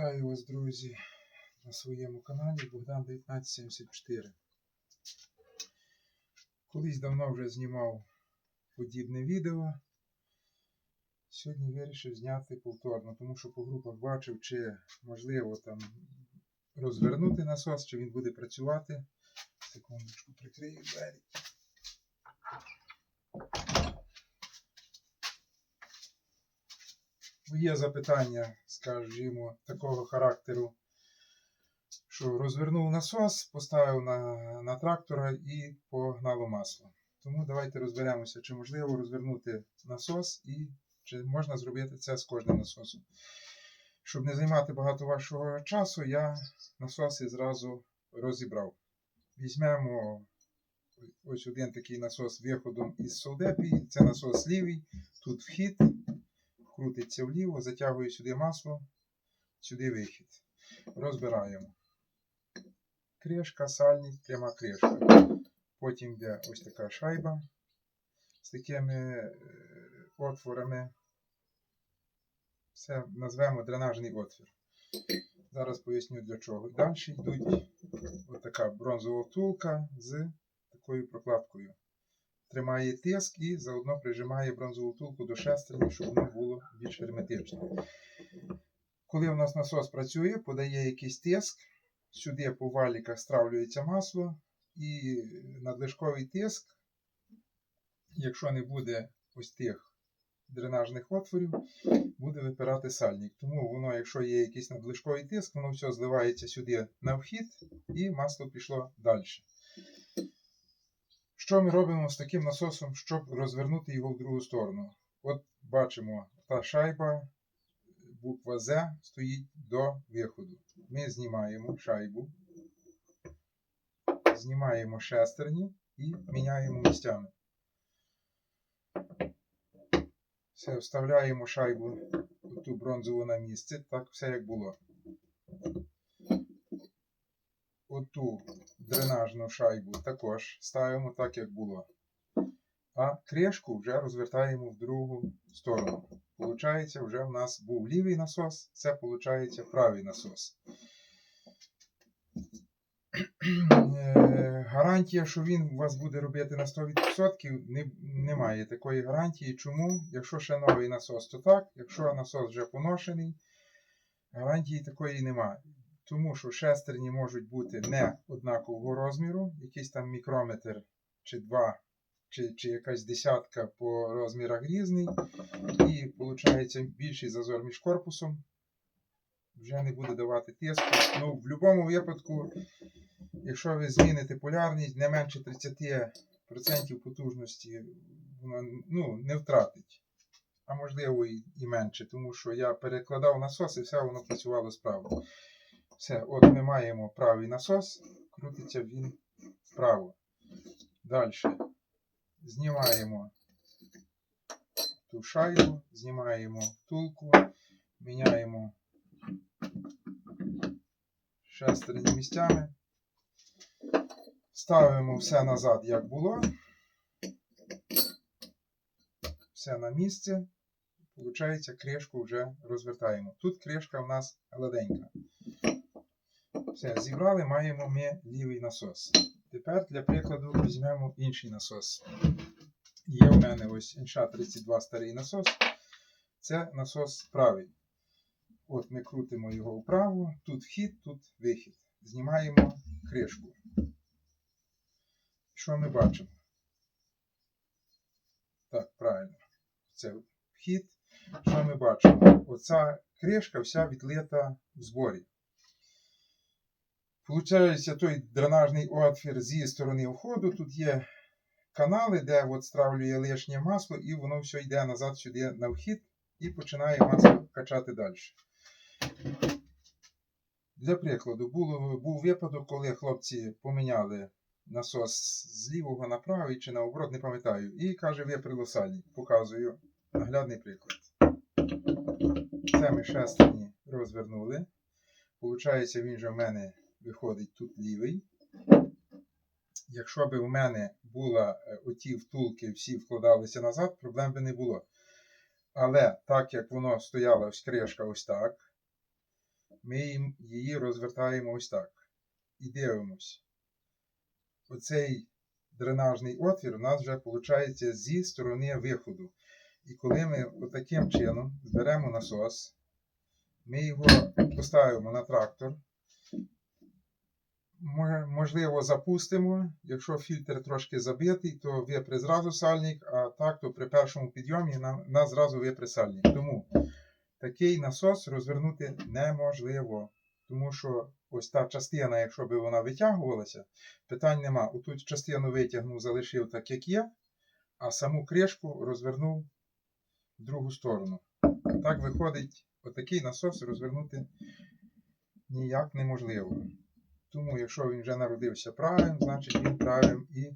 Вітаю вас, друзі, на своєму каналі Богдан 1974. Колись давно вже знімав подібне відео. Сьогодні вирішив зняти повторно, тому що по групах бачив, чи можливо там розвернути насос, чи він буде працювати. Секундочку, прикрию двері. Є запитання, скажімо, такого характеру, що розвернув насос, поставив на, на трактора і погнало масло. Тому давайте розберемося, чи можливо розвернути насос і чи можна зробити це з кожним насосом. Щоб не займати багато вашого часу, я насоси зразу розібрав. Візьмемо ось один такий насос виходом із солдепії. Це насос лівий, тут вхід крутиться вліво, затягую сюди масло, сюди вихід. Розбираємо. Кришка, сальник, пряма кришка. Потім йде ось така шайба з такими е, отворами. Це назвемо дренажний отвір. Зараз поясню для чого. Далі йдуть ось така бронзова втулка з такою прокладкою тримає тиск і заодно прижимає бронзову втулку до шестерні, щоб воно було більш герметичне. Коли у нас насос працює, подає якийсь тиск, сюди по валіках стравлюється масло, і надлишковий тиск, якщо не буде ось тих дренажних отворів, буде випирати сальник. Тому воно, якщо є якийсь надлишковий тиск, воно все зливається сюди на вхід, і масло пішло далі. Що ми робимо з таким насосом, щоб розвернути його в другу сторону? От бачимо, та шайба, буква З стоїть до виходу. Ми знімаємо шайбу, знімаємо шестерні і міняємо місцями. Все, вставляємо шайбу ту бронзову на місце, так все як було. Оту дренажну шайбу також ставимо так, як було. А кришку вже розвертаємо в другу сторону. Получається, вже в нас був лівий насос, це виходить правий насос. Е, Гарантія, що він у вас буде робити на 100%, немає такої гарантії. Чому? Якщо ще новий насос, то так. Якщо насос вже поношений, гарантії такої немає. Тому що шестерні можуть бути не однакового розміру, якийсь там мікрометр чи два, чи чи якась десятка по розмірах різний. І виходить більший зазор між корпусом. Вже не буде давати тиску. Ну, в будь-якому випадку, якщо ви зміните полярність, не менше 30% потужності воно ну, не втратить. А можливо і, менше, тому що я перекладав насос і все воно працювало справно. Все, от ми маємо правий насос, крутиться він вправо. Далі знімаємо ту шайбу, знімаємо втулку, міняємо шестерні місцями, ставимо все назад, як було. Все на місце. Получається, кришку вже розвертаємо. Тут кришка в нас гладенька. Все, зібрали, маємо ми лівий насос. Тепер для прикладу візьмемо інший насос. Є в мене ось НШ-32 старий насос. Це насос правий. От ми крутимо його вправо, тут вхід, тут вихід. Знімаємо кришку. Що ми бачимо? Так, правильно. Це вхід. Що ми бачимо? Оця кришка вся відлита в зборі. Получається той дренажний отвір зі сторони входу. Тут є канали, де от стравлює лишнє масло, і воно все йде назад сюди на вхід і починає масло качати далі. Для прикладу, було, був випадок, коли хлопці поміняли насос з лівого на правий чи наоборот, не пам'ятаю. І каже, виприло сальник. Показую наглядний приклад. Це ми шестерні розвернули. Получається, він же в мене виходить тут лівий. Якщо б в мене була оті втулки, всі вкладалися назад, проблем би не було. Але так як воно стояла ось кришка ось так, ми її розвертаємо ось так. І дивимось. Оцей дренажний отвір у нас вже виходить зі сторони виходу. І коли ми отаким чином зберемо насос, ми його поставимо на трактор. Мо- Можливо, запустимо. Якщо фільтр трошки забитий, то випре зразу сальник, а так, то при першому підйомі нас зразу випре сальник. Тому такий насос розвернути неможливо. Тому що ось та частина, якщо б вона витягувалася, питань нема. Отут частину витягнув, залишив так, як є, а саму кришку розвернув в другу сторону. Так виходить, отакий насос розвернути ніяк неможливо. Тому, якщо він вже народився правим, значить він правим і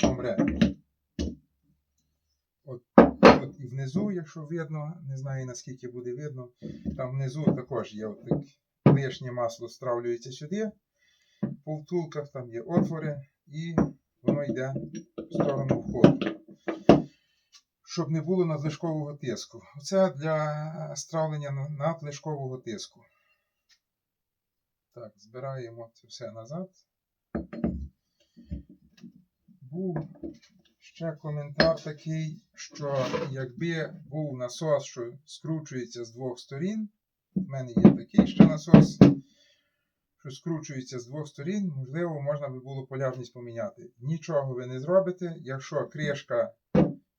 помре. От, от і внизу, якщо видно, не знаю наскільки буде видно, там внизу також є от так, лишнє масло стравлюється сюди, по втулках там є отвори, і воно йде в сторону входу. Щоб не було надлишкового тиску. Оце для стравлення надлишкового тиску. Так, збираємо це все назад. Був ще коментар такий, що якби був насос, що скручується з двох сторін, в мене є такий ще насос, що скручується з двох сторін, можливо, можна би було полярність поміняти. Нічого ви не зробите, якщо кришка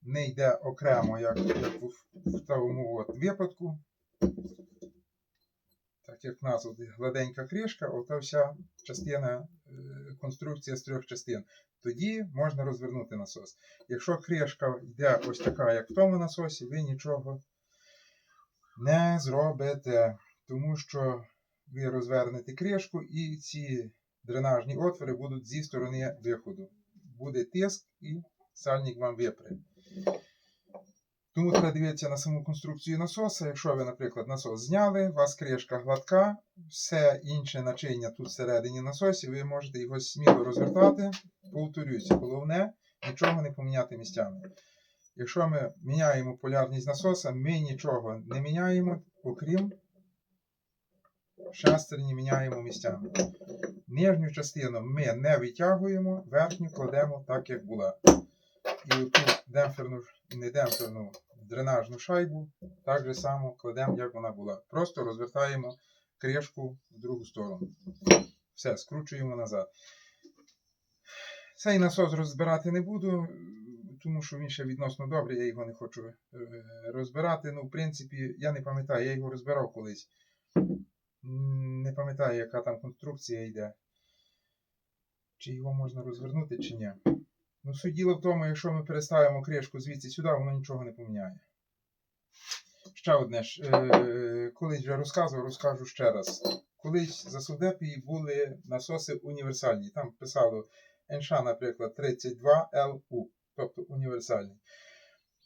не йде окремо, як, як в, тому от випадку, так як в нас от гладенька кришка, ота вся частина е, конструкція з трьох частин. Тоді можна розвернути насос. Якщо кришка йде ось така, як в тому насосі, ви нічого не зробите, тому що ви розвернете кришку і ці дренажні отвори будуть зі сторони виходу. Буде тиск і сальник вам випре. Тому треба дивитися на саму конструкцію насоса. Якщо ви, наприклад, насос зняли, у вас кришка гладка, все інше начиння тут всередині насосі, ви можете його сміло розвертати. Повторюся, головне нічого не поміняти місцями. Якщо ми міняємо полярність насоса, ми нічого не міняємо, окрім шестерні міняємо місцями. Нижню частину ми не витягуємо, верхню кладемо так, як була. І оту демпферну, не демпферну, дренажну шайбу так же само кладемо, як вона була. Просто розвертаємо кришку в другу сторону. Все, скручуємо назад. Цей насос розбирати не буду, тому що він ще відносно добрий, я його не хочу е, розбирати. Ну, в принципі, я не пам'ятаю, я його розбирав колись. Не пам'ятаю, яка там конструкція йде. Чи його можна розвернути, чи ні. Ну, суть діло в тому, якщо ми переставимо кришку звідси сюди, воно нічого не поміняє. Ще одне ж, е, колись вже розказував, розкажу ще раз. Колись за Судепії були насоси універсальні. Там писало НШ, наприклад, 32LU, тобто універсальний.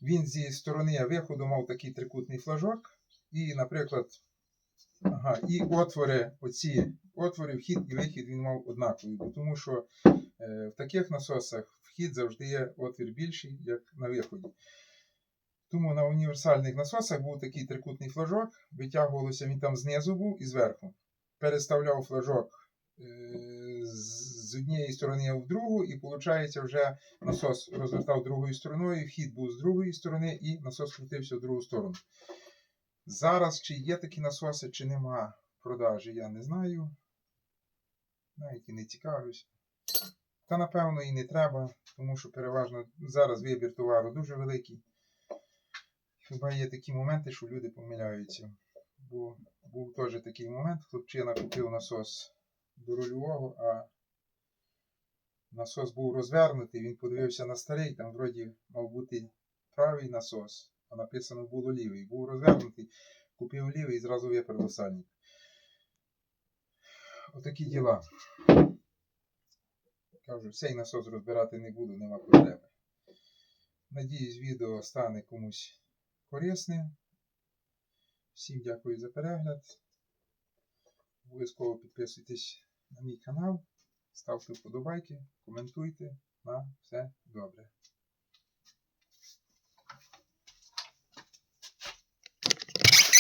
Він зі сторони виходу мав такий трикутний флажок, і, наприклад, ага, і отвори, оці отвори, вхід і вихід він мав однаковий, бо тому що в таких насосах вхід завжди є отвір більший, як на виході. Тому на універсальних насосах був такий трикутний флажок, витягувалося він там знизу був і зверху. Переставляв флажок е, з однієї сторони в другу, і виходить, вже насос розвертав другою стороною, вхід був з другої сторони, і насос крутився в другу сторону. Зараз чи є такі насоси, чи нема продажі, я не знаю. Навіть і не цікавлюсь. Та напевно і не треба, тому що переважно зараз вибір товару дуже великий. Хіба є такі моменти, що люди помиляються. Бо був теж такий момент, хлопчина купив насос до рульового, а насос був розвернутий, він подивився на старий, там вроді мав бути правий насос, а написано було лівий. Був розвернутий, купив лівий і зразу виперли сальник. Отакі діла. Кажу, цей насос розбирати не буду, нема проблеми. Надіюсь, відео стане комусь корисним. Всім дякую за перегляд. Обов'язково підписуйтесь на мій канал, ставте вподобайки, коментуйте. На все